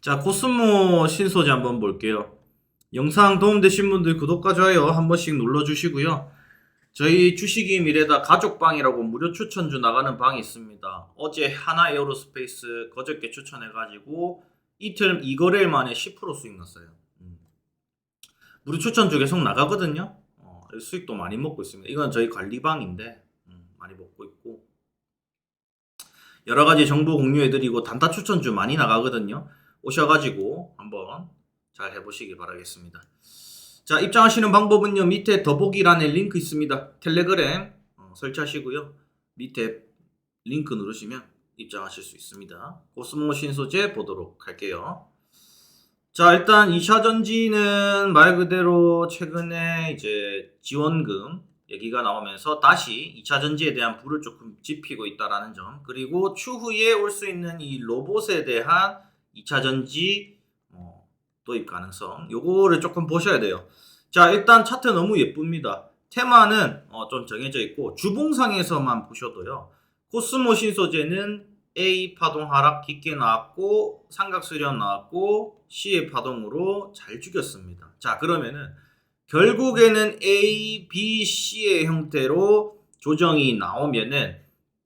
자, 코스모 신소재 한번 볼게요. 영상 도움되신 분들 구독과 좋아요 한 번씩 눌러주시고요. 저희 주식이 미래다 가족방이라고 무료 추천주 나가는 방이 있습니다. 어제 하나 에어로스페이스 거저께 추천해가지고 이틀 2거래일 만에 10% 수익 났어요. 음. 무료 추천주 계속 나가거든요. 어, 수익도 많이 먹고 있습니다. 이건 저희 관리방인데 음, 많이 먹고 있고 여러 가지 정보 공유해드리고 단타 추천주 많이 나가거든요. 오셔가지고 한번 잘 해보시기 바라겠습니다. 자 입장하시는 방법은요 밑에 더보기란에 링크 있습니다. 텔레그램 어, 설치하시고요 밑에 링크 누르시면 입장하실 수 있습니다. 코스모 신소재 보도록 할게요. 자 일단 2차 전지는 말 그대로 최근에 이제 지원금 얘기가 나오면서 다시 2차 전지에 대한 불을 조금 지피고 있다라는 점 그리고 추후에 올 수 있는 이 로봇에 대한 2차 전지 어, 도입 가능성 요거를 조금 보셔야 돼요. 자 일단 차트 너무 예쁩니다. 테마는 어, 좀 정해져 있고 주봉상에서만 보셔도요. 코스모 신소재는 A 파동 하락 깊게 나왔고 삼각 수렴 나왔고 C의 파동으로 잘 죽였습니다. 자 그러면은 결국에는 A, B, C의 형태로 조정이 나오면은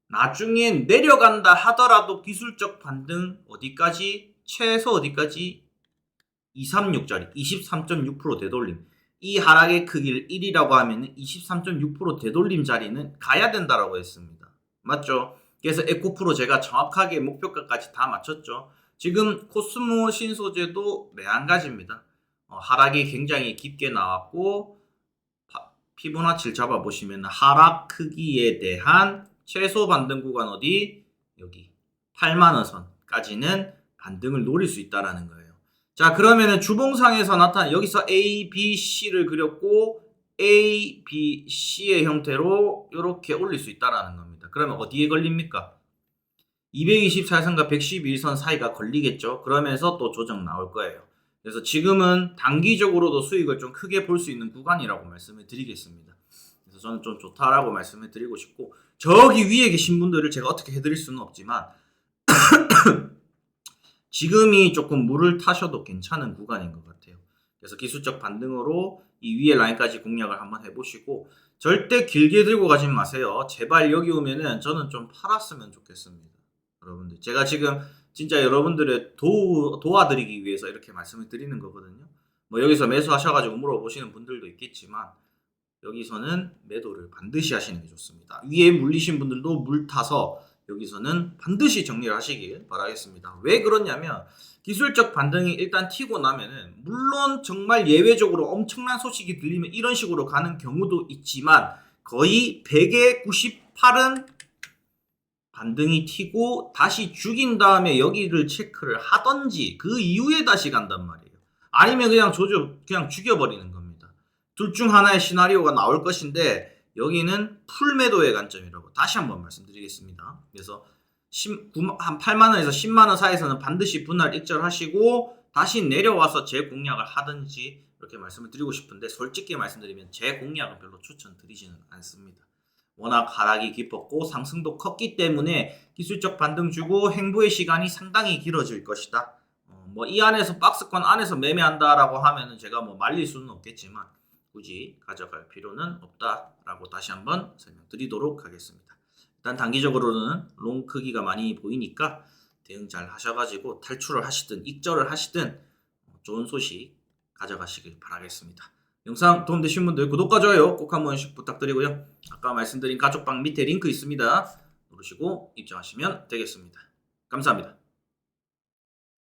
나중에 내려간다 하더라도 기술적 반등 어디까지 최소 어디까지 236짜리 23.6% 되돌림 이 하락의 크기를 1이라고 하면 23.6% 되돌림 자리는 가야 된다라고 했습니다. 맞죠? 그래서 에코프로 제가 정확하게 목표가까지 다 맞췄죠. 지금 코스모 신소재도 매한가지입니다. 어, 하락이 굉장히 깊게 나왔고 파- 피보나치를 잡아보시면 하락 크기에 대한 최소 반등 구간 어디? 여기 8만원 선까지는 반등을 노릴 수 있다라는 거예요. 자 그러면은 주봉상에서 나타난 여기서 A, B, C를 그렸고 A, B, C의 형태로 이렇게 올릴 수 있다라는 겁니다. 그러면 어디에 걸립니까? 224선과 111선 사이가 걸리겠죠. 그러면서 또 조정 나올 거예요. 그래서 지금은 단기적으로도 수익을 좀 크게 볼 수 있는 구간이라고 말씀을 드리겠습니다. 그래서 저는 좀 좋다라고 말씀을 드리고 싶고 저기 위에 계신 분들을 제가 어떻게 해드릴 수는 없지만 지금이 조금 물을 타셔도 괜찮은 구간인 것 같아요. 그래서 기술적 반등으로 이 위에 라인까지 공략을 한번 해보시고 절대 길게 들고 가지 마세요. 제발 여기 오면은 저는 좀 팔았으면 좋겠습니다. 여러분들 제가 지금 진짜 여러분들의 도, 도와드리기 위해서 이렇게 말씀을 드리는 거거든요. 뭐 여기서 매수하셔가지고 물어보시는 분들도 있겠지만 여기서는 매도를 반드시 하시는 게 좋습니다. 위에 물리신 분들도 물 타서 여기서는 반드시 정리를 하시길 바라겠습니다. 왜 그러냐면 기술적 반등이 일단 튀고 나면은 물론 정말 예외적으로 엄청난 소식이 들리면 이런 식으로 가는 경우도 있지만 거의 100에 98은 반등이 튀고 다시 죽인 다음에 여기를 체크를 하던지 그 이후에 다시 간단 말이에요. 아니면 그냥 조져 그냥 죽여버리는 겁니다. 둘 중 하나의 시나리오가 나올 것인데 여기는 풀매도의 관점이라고 다시 한번 말씀드리겠습니다. 그래서 10, 9, 한 8만 원에서 10만 원 사이에서는 반드시 분할 익절하시고 다시 내려와서 재공략을 하든지 이렇게 말씀을 드리고 싶은데 솔직히 말씀드리면 재공략은 별로 추천드리지는 않습니다. 워낙 하락이 깊었고 상승도 컸기 때문에 기술적 반등 주고 행보의 시간이 상당히 길어질 것이다. 어, 뭐이 안에서 박스권 안에서 매매한다라고 하면은 제가 뭐 말릴 수는 없겠지만 굳이 가져갈 필요는 없다라고 다시 한번 설명드리도록 하겠습니다. 일단 단기적으로는 롱 크기가 많이 보이니까 대응 잘 하셔가지고 탈출을 하시든 익절을 하시든 좋은 소식 가져가시길 바라겠습니다. 영상 도움되신 분들 구독과 좋아요 꼭 한 번씩 부탁드리고요. 아까 말씀드린 가족방 밑에 링크 있습니다. 누르시고 입장하시면 되겠습니다. 감사합니다.